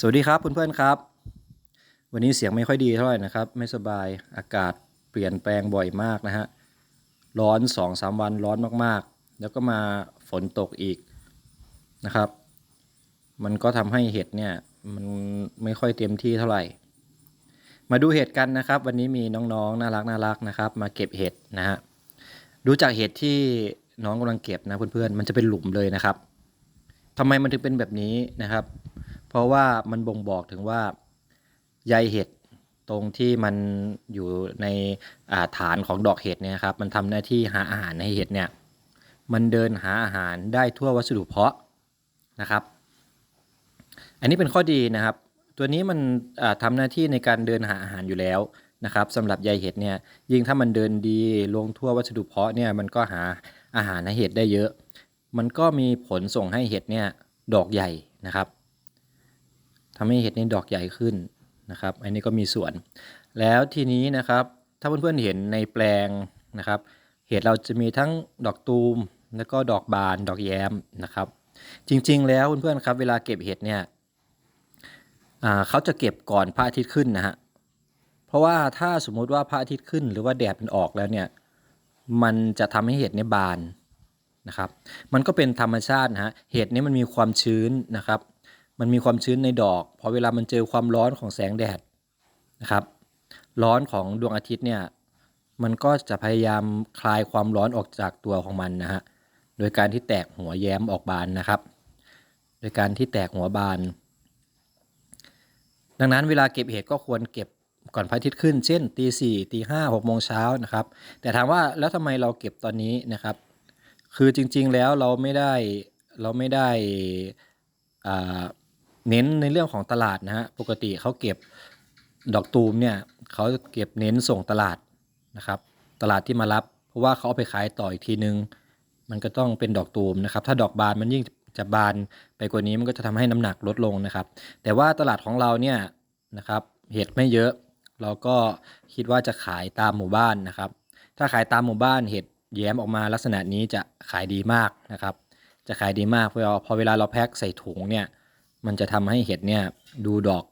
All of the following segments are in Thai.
สวัสดีครับเพื่อนๆครับ วันนี้เสียงไม่ค่อยดีเท่าไหร่นะครับ ไม่สบายอากาศเปลี่ยนแปลงบ่อยมากนะฮะร้อน2อสวันร้อนมากๆ แล้วก็มาฝนตกอีกนะครับ มันก็ทำให้เห็ดเนี่ยมันไม่ค่อยเต็มที่เท่าไหร่ มาดูเห็ดกันนะครับ วันนี้มีน้องๆน่ารักน่ารักนะครับ มาเก็บเห็ดนะฮะดูจากเห็ดที่น้องกำลังเก็บนะเพื่อนๆมันจะเป็นหลุมเลยนะครับทำไมมันถึงเป็นแบบนี้นะครับ ราะว่ามันบ่งบอกถึงว่าใยเห็ดตรงที่มันอยู่ในาฐานของดอกเห็ดเนี่ยครับมันทำหน้าที่หาอาหารให้เห็ดเนี่ยมันเดินหาอาหารได้ทั่ววัสดุเพาะนะครับ อันนี้เป็นข้อดีนะครับ ตัวนี้มันอ่าทำหน้าที่ในการเดินหาอาหารอยู่แล้วนะครับสำหรับใยเห็ดเนี่ยยิ่งถ้ามันเดินดีลงทั่ววัสดุเพาะเนี่ยมันก็หาอาหารให้เห็ดได้เยอะ มันก็มีผลส่งให้เห็ดเนี่ยดอกใหญ่นะครับ ทำให้เห็ดนี่ดอกใหญ่ขึ้นนะครับ อันนี้ก็มีส่วน แล้วทีนี้นะครับ ถ้าเพื่อนๆเห็นในแปลงนะครับ เห็ดเราจะมีทั้งดอกตูม แล้วก็ดอกบาน ดอกแย้มนะครับ จริงๆ แล้วเพื่อนๆครับ เวลาเก็บเห็ดเนี่ยเขาจะเก็บก่อนพระอาทิตย์ขึ้นนะฮะ เพราะว่าถ้าสมมุติว่าพระอาทิตย์ขึ้น หรือว่าแดดมันออกแล้วเนี่ย มันจะทำให้เห็ดเนี่ยบานนะครับ มันก็เป็นธรรมชาตินะฮะ เห็ดเนี่ยมันมีความชื้นนะครับ มันมีความชื้นในดอก พอเวลามันเจอความร้อนของแสงแดดนะครับ ร้อนของดวงอาทิตย์เนี่ย มันก็จะพยายามคลายความร้อนออกจากตัวของมันนะฮะ โดยการที่แตกหัวแย้มออกบานนะครับ โดยการที่แตกหัวบาน ดังนั้นเวลาเก็บเห็ดก็ควรเก็บก่อนพระอาทิตย์ขึ้น เช่นตีสี่ตีห้าหกโมงเช้านะครับ แต่ถามว่าแล้วทำไมเราเก็บตอนนี้นะครับ คือจริงๆแล้วเราไม่ได้เราไม่ได้อ่า เน้นในเรื่องของตลาดนะฮะปกติเขาเก็บดอกตูมเนี่ยเขาเก็บเน้นส่งตลาดนะครับ ตลาดที่มารับ เพราะว่าเขาเอาไปขายต่ออีกทีนึง มันก็ต้องเป็นดอกตูมนะครับ ถ้าดอกบานมันยิ่งจะบานไปกว่านี้มันก็จะทำให้น้ำหนักลดลงนะครับ แต่ว่าตลาดของเราเนี่ยนะครับเห็ดไม่เยอะ เราก็คิดว่าจะขายตามหมู่บ้านนะครับ ถ้าขายตามหมู่บ้านเห็ดแย้มออกมาลักษณะนี้จะขายดีมากนะครับ จะขายดีมากเพราะพอเวลาเราแพ็คใส่ถุงเนี่ย มันจะทำให้เห็ดเนี่ยดูดอก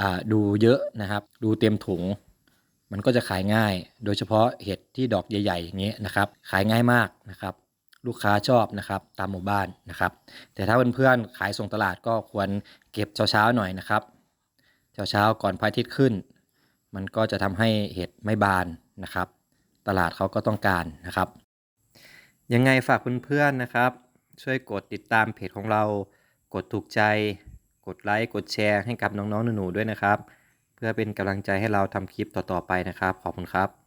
อ่าดูเยอะนะครับ ดูเต็มถุง มันก็จะขายง่าย โดยเฉพาะเห็ดที่ดอกใหญ่ๆอย่างเงี้ยนะครับ ขายง่ายมากนะครับ ลูกค้าชอบนะครับตามหมู่บ้านนะครับ แต่ถ้าเพื่อนๆขายส่งตลาดก็ควรเก็บเช้าๆหน่อยนะครับเช้าๆก่อนพระอาทิตย์ขึ้น มันก็จะทำให้เห็ดไม่บานนะครับ ตลาดเขาก็ต้องการนะครับ ยังไงฝากเพื่อนๆนะครับ ช่วยกดติดตามเพจของเรา กดถูกใจ กดไลค์ กดแชร์ให้กับน้องๆหนูๆด้วยนะครับ เพื่อเป็นกำลังใจให้เราทำคลิปต่อๆไปนะครับ ขอบคุณครับ